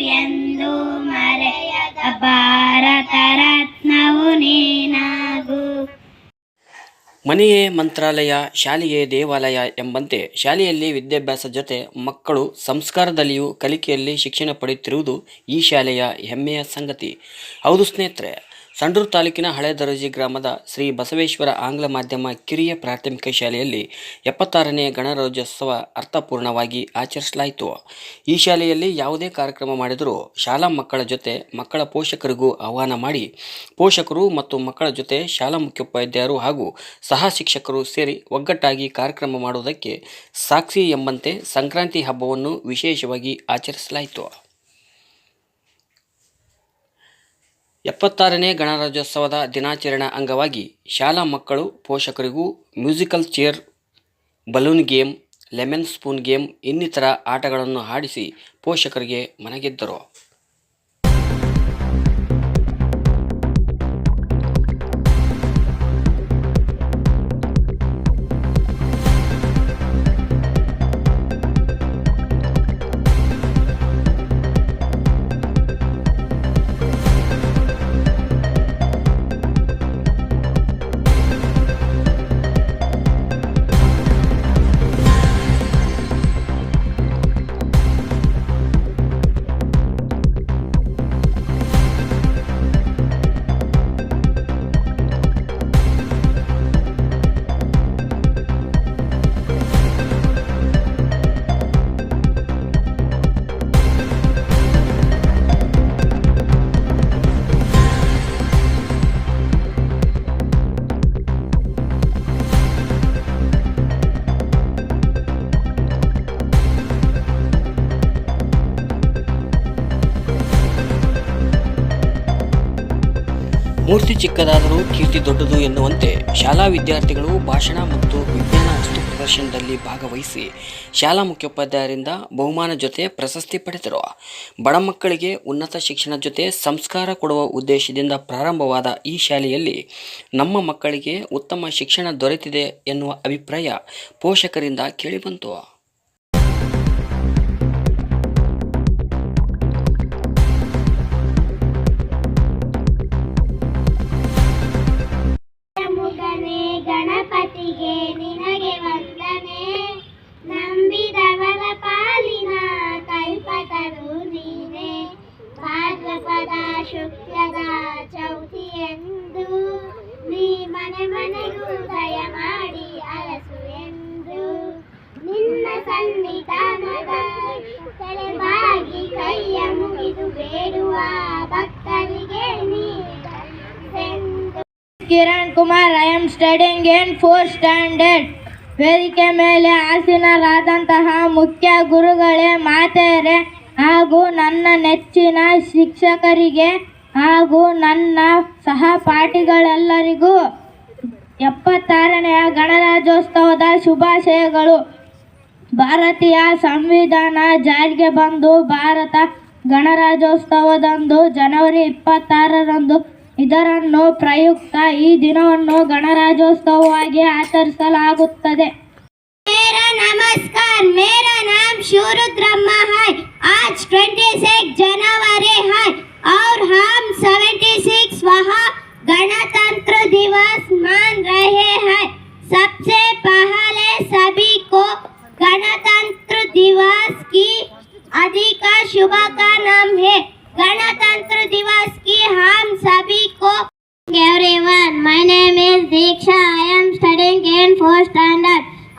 ಎಂದು ಮರೆಯದ ಭಾರತ ರತ್ನವು ನೀನಾಗು. ಮನೆಯೇ ಮಂತ್ರಾಲಯ, ಶಾಲೆಯೇ ದೇವಾಲಯ ಎಂಬಂತೆ ಶಾಲೆಯಲ್ಲಿ ವಿದ್ಯಾಭ್ಯಾಸ ಜೊತೆ ಮಕ್ಕಳು ಸಂಸ್ಕಾರದಲ್ಲಿಯೂ ಕಲಿಕೆಯಲ್ಲಿ ಶಿಕ್ಷಣ ಪಡೆಯುತ್ತಿರುವುದು ಈ ಶಾಲೆಯ ಹೆಮ್ಮೆಯ ಸಂಗತಿ. ಹೌದು ಸ್ನೇಹಿತರೆ ಸಂಡೂರು ತಾಲೂಕಿನ ಹಳೆ ದರೋಜಿ ಗ್ರಾಮದ ಶ್ರೀ ಬಸವೇಶ್ವರ ಆಂಗ್ಲ ಮಾಧ್ಯಮ ಕಿರಿಯ ಪ್ರಾಥಮಿಕ ಶಾಲೆಯಲ್ಲಿ ಎಪ್ಪತ್ತಾರನೇ ಗಣರಾಜ್ಯೋತ್ಸವ ಅರ್ಥಪೂರ್ಣವಾಗಿ ಆಚರಿಸಲಾಯಿತು. ಈ ಶಾಲೆಯಲ್ಲಿ ಯಾವುದೇ ಕಾರ್ಯಕ್ರಮ ಮಾಡಿದರೂ ಶಾಲಾ ಮಕ್ಕಳ ಜೊತೆ ಮಕ್ಕಳ ಪೋಷಕರಿಗೂ ಆಹ್ವಾನ ಮಾಡಿ, ಪೋಷಕರು ಮತ್ತು ಮಕ್ಕಳ ಜೊತೆ ಶಾಲಾ ಮುಖ್ಯೋಪಾಧ್ಯಾಯರು ಹಾಗೂ ಸಹ ಶಿಕ್ಷಕರು ಸೇರಿ ಒಗ್ಗಟ್ಟಾಗಿ ಕಾರ್ಯಕ್ರಮ ಮಾಡುವುದಕ್ಕೆ ಸಾಕ್ಷಿ ಎಂಬಂತೆ ಸಂಕ್ರಾಂತಿ ಹಬ್ಬವನ್ನು ವಿಶೇಷವಾಗಿ ಆಚರಿಸಲಾಯಿತು. ಎಪ್ಪತ್ತಾರನೇ ಗಣರಾಜ್ಯೋತ್ಸವದ ದಿನಾಚರಣೆ ಅಂಗವಾಗಿ ಶಾಲಾ ಮಕ್ಕಳು, ಪೋಷಕರಿಗೂ musical chair, balloon game, lemon spoon game ಇನ್ನಿತರ ಆಟಗಳನ್ನು ಆಡಿಸಿ ಪೋಷಕರಿಗೆ ಮನಗೆದ್ದರು. ಮೂರ್ತಿ ಚಿಕ್ಕದಾದರೂ, ಕೀರ್ತಿ ದೊಡ್ಡದು ಎನ್ನುವಂತೆ ಶಾಲಾ ವಿದ್ಯಾರ್ಥಿಗಳು ಭಾಷಣ ಮತ್ತು ವಿಜ್ಞಾನ ವಸ್ತು ಪ್ರದರ್ಶನದಲ್ಲಿ ಭಾಗವಹಿಸಿ ಶಾಲಾ ಮುಖ್ಯೋಪಾಧ್ಯಾಯರಿಂದ ಬಹುಮಾನ ಜೊತೆ ಪ್ರಶಸ್ತಿ ಪಡೆದರು. ಬಡ ಮಕ್ಕಳಿಗೆ ಉನ್ನತ ಶಿಕ್ಷಣ ಜೊತೆ ಸಂಸ್ಕಾರ ಕೊಡುವ ಉದ್ದೇಶದಿಂದ ಪ್ರಾರಂಭವಾದ ಈ ಶಾಲೆಯಲ್ಲಿ ನಮ್ಮ ಮಕ್ಕಳಿಗೆ ಉತ್ತಮ ಶಿಕ್ಷಣ ದೊರೆತಿದೆ ಎನ್ನುವ ಅಭಿಪ್ರಾಯ ಪೋಷಕರಿಂದ ಕೇಳಿಬಂತು. ಶುಕ್ಲದ ಚೌತಿಯೆಂದು ನೀ ಮನೆ ಮನೆಗೂ ದಯ ಮಾಡಿ ಅರಸು ಎಂದು ನಿನ್ನ ಸನ್ನಿಧಾನದ ತಲೆಬಾಗಿ ಕೈಯ ಮುಗಿದು ಬೇಡುವ ಭಕ್ತರಿಗೆ Kiran Kumar I am studying in fourth standard ವೇದಿಕೆ ಮೇಲೆ ಆಸೀನರಾದಂತಹ ಮುಖ್ಯ ಗುರುಗಳೇ ಮಾತೆಯರೇ ಹಾಗೂ ನನ್ನ ನೆಚ್ಚಿನ ಶಿಕ್ಷಕರಿಗೆ ಹಾಗೂ ನನ್ನ ಸಹಪಾಠಿಗಳೆಲ್ಲರಿಗೂ ಎಪ್ಪತ್ತಾರನೆಯ ಗಣರಾಜ್ಯೋತ್ಸವದ ಶುಭಾಶಯಗಳು. ಭಾರತೀಯ ಸಂವಿಧಾನ ಜಾರಿಗೆ ಬಂದು ಭಾರತ ಗಣರಾಜ್ಯೋತ್ಸವದಂದು ಜನವರಿ ಇಪ್ಪತ್ತಾರರಂದು ಇದರನ್ನು ಪ್ರಯುಕ್ತ ಈ ದಿನವನ್ನು ಗಣರಾಜ್ಯೋತ್ಸವವಾಗಿ ಆಚರಿಸಲಾಗುತ್ತದೆ. मेरा नमस्कार, मेरा नाम शूरु ब्रह्मा है। आज 26 जनवरी है और हम 76 वहाँ गणतंत्र दिवस मान रहे हैं। सबसे पहले सभी को गणतंत्र दिवस की अधिक शुभ का नाम है। गणतंत्र दिवस की हम सभी को everyone my name is Diksha I am studying in fourth standard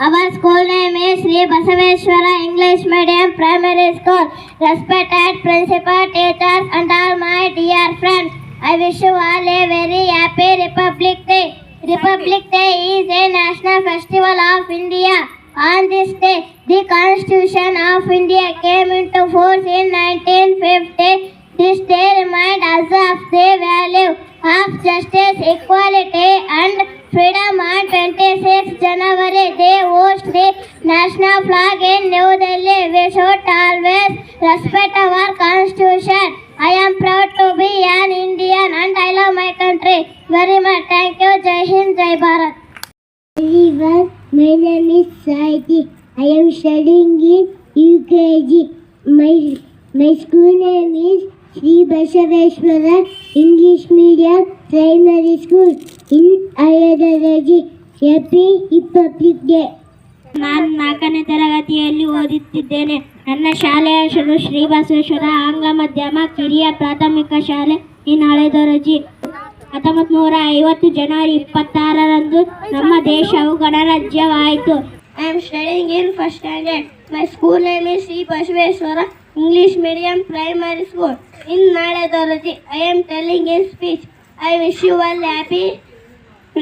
Our school name is Sri Basaveshwara English Medium Primary School. Respected principal, teachers, and all my dear friends, I wish you all a very happy Republic Day. Republic Day is a national festival of India. On this day, the Constitution of India came into force in 1950. This day reminds us of the value of justice, equality, respect our Constitution. I am proud to be an Indian and I love my country very much. Thank you. Jai Hind, Jai Bharat. Everyone, my name is Saiti. I am studying in UKG. My my school name is Sri Basaveshwara English Medium Primary School in Ayadaraji. Happy Republic Day. ನಾನು ನಾಲ್ಕನೇ ತರಗತಿಯಲ್ಲಿ ಓದುತ್ತಿದ್ದೇನೆ ನನ್ನ ಶಾಲೆಯ ಹೆಸರು ಶ್ರೀ ಬಸವೇಶ್ವರ ಆಂಗ್ಲ ಮಾಧ್ಯಮ ಕಿರಿಯ ಪ್ರಾಥಮಿಕ ಶಾಲೆ. ಇನ್ ಹಳೆದೊರಜಿ ಹತ್ತೊಂಬತ್ತು ನೂರ ಐವತ್ತು ಜನವರಿ ಇಪ್ಪತ್ತಾರರಂದು ನಮ್ಮ ದೇಶವು ಗಣರಾಜ್ಯವಾಯಿತು. I am studying in first standard my school name is Shri Basaveshwara English medium primary school in ನಾಳೆದೊರಜಿ I am telling in speech I wish you all happy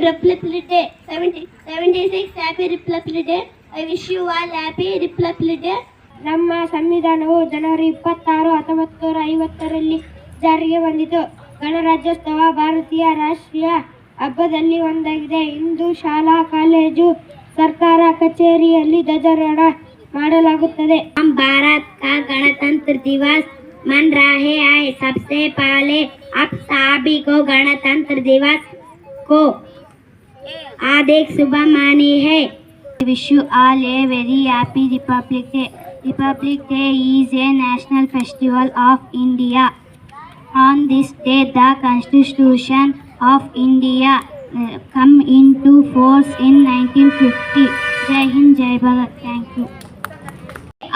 republic day seventy seventy six happy republic day I wish you all happy republic day ನಮ್ಮ ಸಂವಿಧಾನವು ಜನವರಿ ಇಪ್ಪತ್ತಾರು ಹತ್ತೊಂಬತ್ತು ನೂರ ಐವತ್ತರಲ್ಲಿ ಜಾರಿಗೆ ಬಂದಿತು ಗಣರಾಜ್ಯೋತ್ಸವ ಭಾರತೀಯ ರಾಷ್ಟ್ರೀಯ ಹಬ್ಬದಲ್ಲಿ ಒಂದಾಗಿದೆ ಇಂದು ಶಾಲಾ ಕಾಲೇಜು ಸರ್ಕಾರ ಕಚೇರಿಯಲ್ಲಿ ಧ್ವಜಾರೋಹಣ ಮಾಡಲಾಗುತ್ತದೆ हम भारत का गणतंत्र दिवस मन रहे हैं सबसे पहले अब सभी को गणतंत्र दिवस को हार्दिक शुभ मानी है wish you all a very happy Republic Day Republic Day is a national festival of India. On this day, the Constitution of India uh, come into force in 1950. Jai Hind, Jai Bharat. Thank you.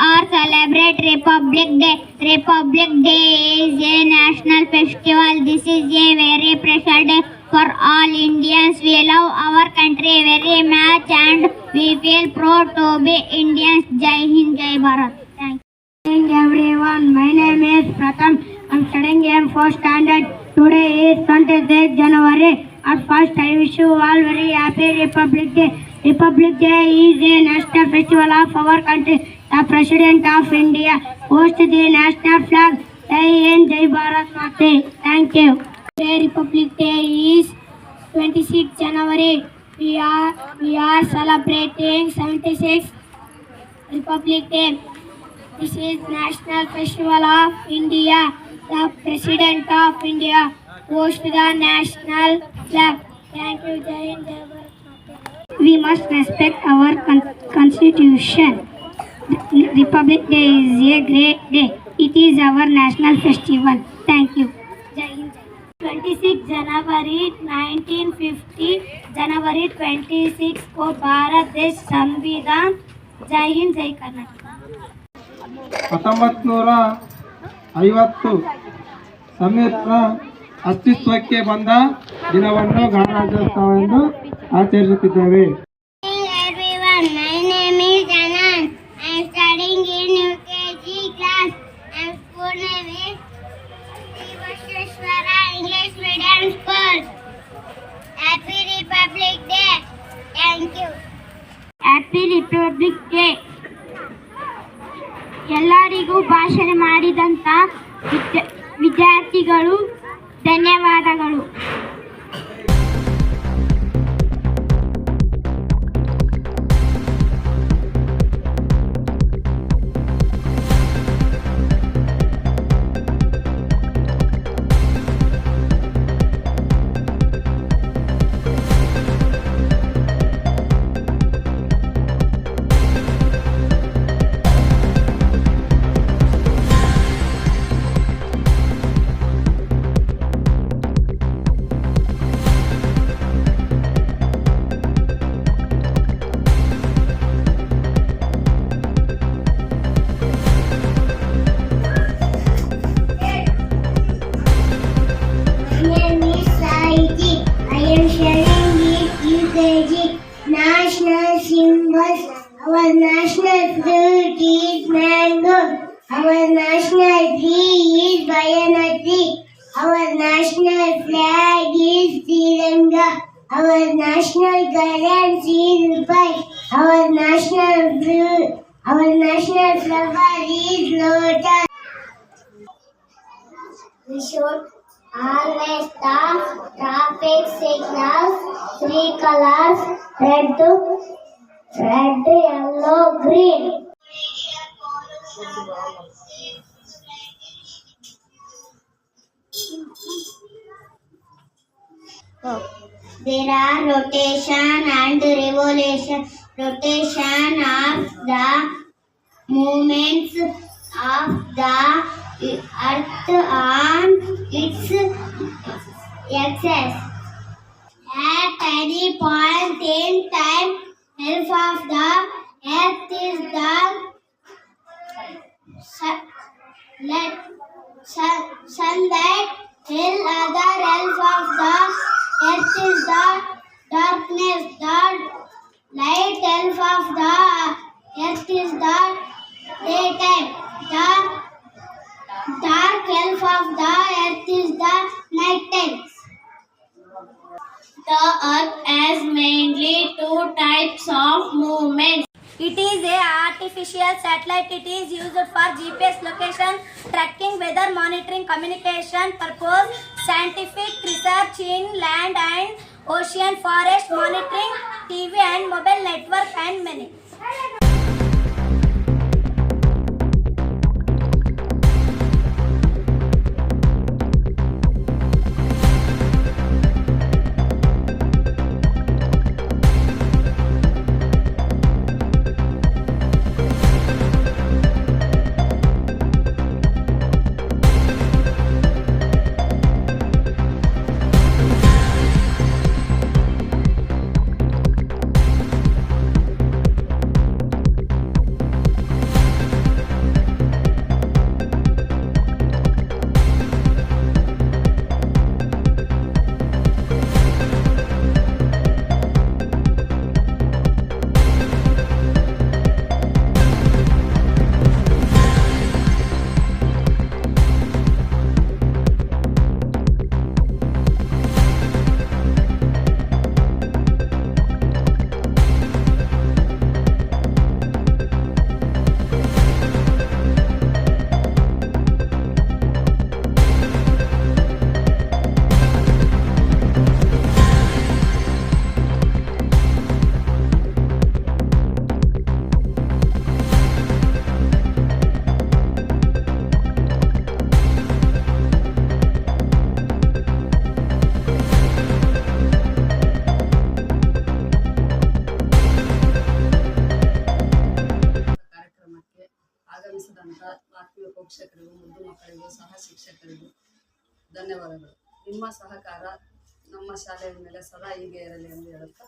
Or celebrate Republic Day. Republic Day is a national festival. This is a very precious day for all Indians. We love our country very much and we feel proud to be जय हिंद जय Bharat thank you everyone my name is Pratham I am studying in first standard today is 28 January और first I wish you all very happy republic day republic day is a national festival of our country the president of India host the national flag जय हिंद जय भारत माते thank you republic day is 26 January We are we are celebrating 76th Republic Day. This is National Festival of India. The President of India hosts the national flag. Thank you, Jai Hind, Jai Bharat. We must respect our con- constitution. Republic Day is a great day. It is our national festival. Thank you. Jai Hind, 26 January 1950 जनवरी 26 को भारत देश संविधान जय हिंद जय कर्नाटक ಹತ್ತೊಂಬತ್ತು ನೂರ ಐವತ್ತು ಸಂವಿಧಾನ ಅಸ್ತಿತ್ವಕ್ಕೆ ಬಂದ ದಿನವನ್ನು ಗಣರಾಜ್ಯೋತ್ಸವ ಎಂದು ಆಚರಿಸುತ್ತಿದ್ದೇವೆ Is. Our national fruit, our national flower is lotus. We should always stop traffic signals, three colors, red, red, yellow, green. There are rotation and revolution. Rotation of the movements of the earth on its axis. At any point in time, half of the earth is the let, sun, sunlight, till other half of the earth is the darkness. The light half of the earth is the daytime. The dark half of the earth is the night time. The earth has mainly two types of movements. It is a artificial satellite. It is used for GPS location tracking, weather monitoring, communication purpose, scientific research in land and ocean, forest monitoring, TV and mobile network, and many. ಪೋಷಕರಿಗೂ ಮುದ್ದು ಮಕ್ಕಳಿಗೂ ಸಹ ಶಿಕ್ಷಕರಿಗೂ ಧನ್ಯವಾದಗಳು. ನಿಮ್ಮ ಸಹಕಾರ ನಮ್ಮ ಶಾಲೆಯ ಮೇಲೆ ಸದಾ ಹೀಗೆ ಇರಲಿ ಎಂದು ಹೇಳುತ್ತಾ